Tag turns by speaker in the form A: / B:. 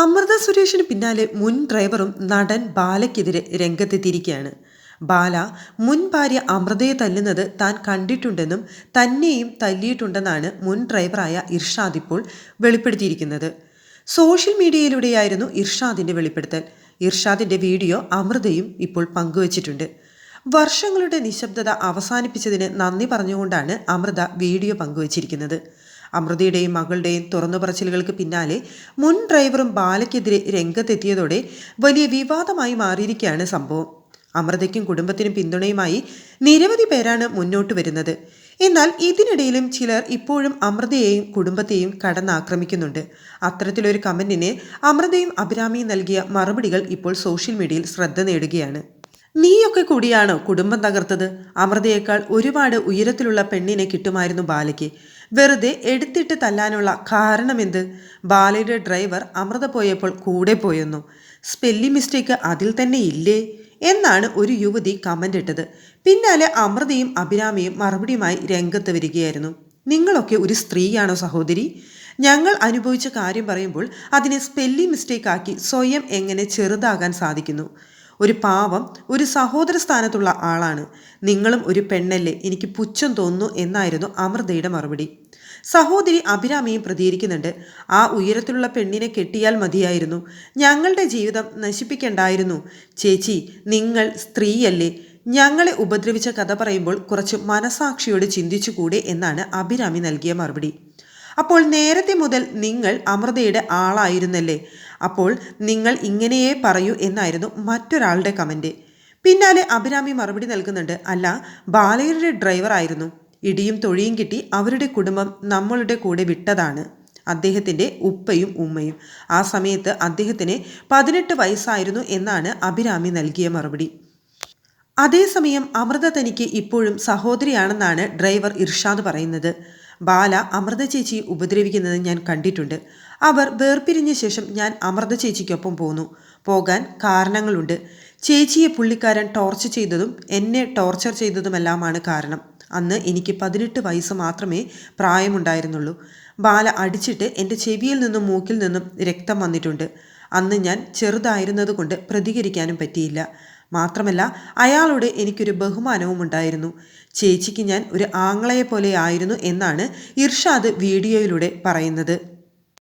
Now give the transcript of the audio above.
A: അമൃത സുരേഷിന് പിന്നാലെ മുൻ ഡ്രൈവറും നടൻ ബാലയ്ക്കെതിരെ രംഗത്തെത്തിയിരിക്കുകയാണ്. ബാല മുൻ ഭാര്യ അമൃതയെ തല്ലുന്നത് താൻ കണ്ടിട്ടുണ്ടെന്നും തന്നെയും തല്ലിയിട്ടുണ്ടെന്നാണ് മുൻ ഡ്രൈവറായ ഇർഷാദ് ഇപ്പോൾ വെളിപ്പെടുത്തിയിരിക്കുന്നത്. സോഷ്യൽ മീഡിയയിലൂടെയായിരുന്നു ഇർഷാദിന്റെ വെളിപ്പെടുത്തൽ. ഇർഷാദിന്റെ വീഡിയോ അമൃതയും ഇപ്പോൾ പങ്കുവച്ചിട്ടുണ്ട്. വർഷങ്ങളുടെ നിശബ്ദത അവസാനിപ്പിച്ചതിന് നന്ദി പറഞ്ഞുകൊണ്ടാണ് അമൃത വീഡിയോ പങ്കുവച്ചിരിക്കുന്നത്. അമൃതയുടെയും മകളുടെയും തുറന്നു പറച്ചിലുകൾക്ക് പിന്നാലെ മുൻ ഡ്രൈവറും ബാലയ്ക്കെതിരെ രംഗത്തെത്തിയതോടെ വലിയ വിവാദമായി മാറിയിരിക്കുകയാണ് സംഭവം. അമൃതയ്ക്കും കുടുംബത്തിനും പിന്തുണയുമായി നിരവധി പേരാണ് മുന്നോട്ട് വരുന്നത്. എന്നാൽ ഇതിനിടയിലും ചിലർ ഇപ്പോഴും അമൃതയെയും കുടുംബത്തെയും കടന്നാക്രമിക്കുന്നുണ്ട്. അത്തരത്തിലൊരു കമന്റിന് അമൃതയും അഭിരാമിയും നൽകിയ മറുപടികൾ ഇപ്പോൾ സോഷ്യൽ മീഡിയയിൽ ശ്രദ്ധ നേടുകയാണ്. നീയൊക്കെ കൂടിയാണോ കുടുംബം തകർത്തത്? അമൃതയേക്കാൾ ഒരുപാട് ഉയരത്തിലുള്ള പെണ്ണിനെ കിട്ടുമായിരുന്നു ബാലയ്ക്ക്. വെറുതെ എടുത്തിട്ട് തല്ലാനുള്ള കാരണമെന്ത്? ബാലയുടെ ഡ്രൈവർ അമൃത പോയപ്പോൾ കൂടെ പോയെന്നു. സ്പെല്ലിംഗ് മിസ്റ്റേക്ക് അതിൽ തന്നെ ഇല്ലേ? എന്നാണ് ഒരു യുവതി കമന്റ് ഇട്ടത്. പിന്നാലെ അമൃതയും അഭിരാമിയും മറുപടിയുമായി രംഗത്ത് വരികയായിരുന്നു. നിങ്ങളൊക്കെ ഒരു സ്ത്രീയാണോ സഹോദരി? ഞങ്ങൾ അനുഭവിച്ച കാര്യം പറയുമ്പോൾ അതിനെ സ്പെല്ലിംഗ് മിസ്റ്റേക്കാക്കി സ്വയം എങ്ങനെ ചെറുതാകാൻ സാധിക്കുന്നു? ഒരു പാവം ഒരു സഹോദര സ്ഥാനത്തുള്ള ആളാണ്. നിങ്ങളും ഒരു പെണ്ണല്ലേ? എനിക്ക് പുച്ഛം തോന്നുന്നു എന്നായിരുന്നു അമൃതയുടെ മറുപടി. സഹോദരി അഭിരാമിയും പ്രതികരിക്കുന്നുണ്ട്. ആ ഉയരത്തിലുള്ള പെണ്ണിനെ കെട്ടിയാൽ മതിയായിരുന്നു. ഞങ്ങളുടെ ജീവിതം നശിപ്പിക്കണ്ടായിരുന്നു. ചേച്ചി നിങ്ങൾ സ്ത്രീയല്ലേ? ഞങ്ങളെ ഉപദ്രവിച്ച കഥ പറയുമ്പോൾ കുറച്ച് മനസാക്ഷിയോട് ചിന്തിച്ചുകൂടെ എന്നാണ് അഭിരാമി നൽകിയ മറുപടി. അപ്പോൾ നേരത്തെ മുതൽ നിങ്ങൾ അമൃതയുടെ ആളായിരുന്നല്ലേ? അപ്പോൾ നിങ്ങൾ ഇങ്ങനെയേ പറയൂ എന്നായിരുന്നു മറ്റൊരാളുടെ കമന്റ് പിന്നാലെ അഭിരാമി മറുപടി നൽകുന്നുണ്ട് അല്ല ബാലയുടെ ഡ്രൈവർ ആയിരുന്നു. ഇടിയും തൊഴിയും കിട്ടി അവരുടെ കുടുംബം നമ്മളുടെ കൂടെ വിട്ടതാണ്. അദ്ദേഹത്തിന്റെ ഉപ്പയും ഉമ്മയും. ആ സമയത്ത് അദ്ദേഹത്തിന് പതിനെട്ട് വയസ്സായിരുന്നു എന്നാണ് അഭിരാമി നൽകിയ മറുപടി. അതേസമയം അമൃത തനിക്ക് ഇപ്പോഴും സഹോദരിയാണെന്നാണ് ഡ്രൈവർ ഇർഷാദ് പറയുന്നത്. ബാല അമൃത ചേച്ചി ഉപദ്രവിക്കുന്നത് ഞാൻ കണ്ടിട്ടുണ്ട്. അവർ വേർപിരിഞ്ഞ ശേഷം ഞാൻ അമൃത ചേച്ചിക്കൊപ്പം പോന്നു. പോകാൻ കാരണങ്ങളുണ്ട്. ചേച്ചിയെ പുള്ളിക്കാരൻ ടോർച്ചർ ചെയ്തതും എന്നെ ടോർച്ചർ ചെയ്തതുമെല്ലാമാണ് കാരണം. അന്ന് എനിക്ക് പതിനെട്ട് വയസ്സ് മാത്രമേ പ്രായമുണ്ടായിരുന്നുള്ളൂ. ബാല അടിച്ചിട്ട് എന്റെ ചെവിയിൽ നിന്നും മൂക്കിൽ നിന്നും രക്തം വന്നിട്ടുണ്ട്. അന്ന് ഞാൻ ചെറുതായിരുന്നതുകൊണ്ട് പ്രതികരിക്കാനും പറ്റിയില്ല. മാത്രമല്ല അയാളോട് എനിക്കൊരു ബഹുമാനവും ഉണ്ടായിരുന്നു. ചേച്ചിക്ക് ഞാൻ ഒരു ആങ്ങളയെ പോലെ ആയിരുന്നു എന്നാണ് ഇർഷാദ് വീഡിയോയിലൂടെ പറയുന്നത്.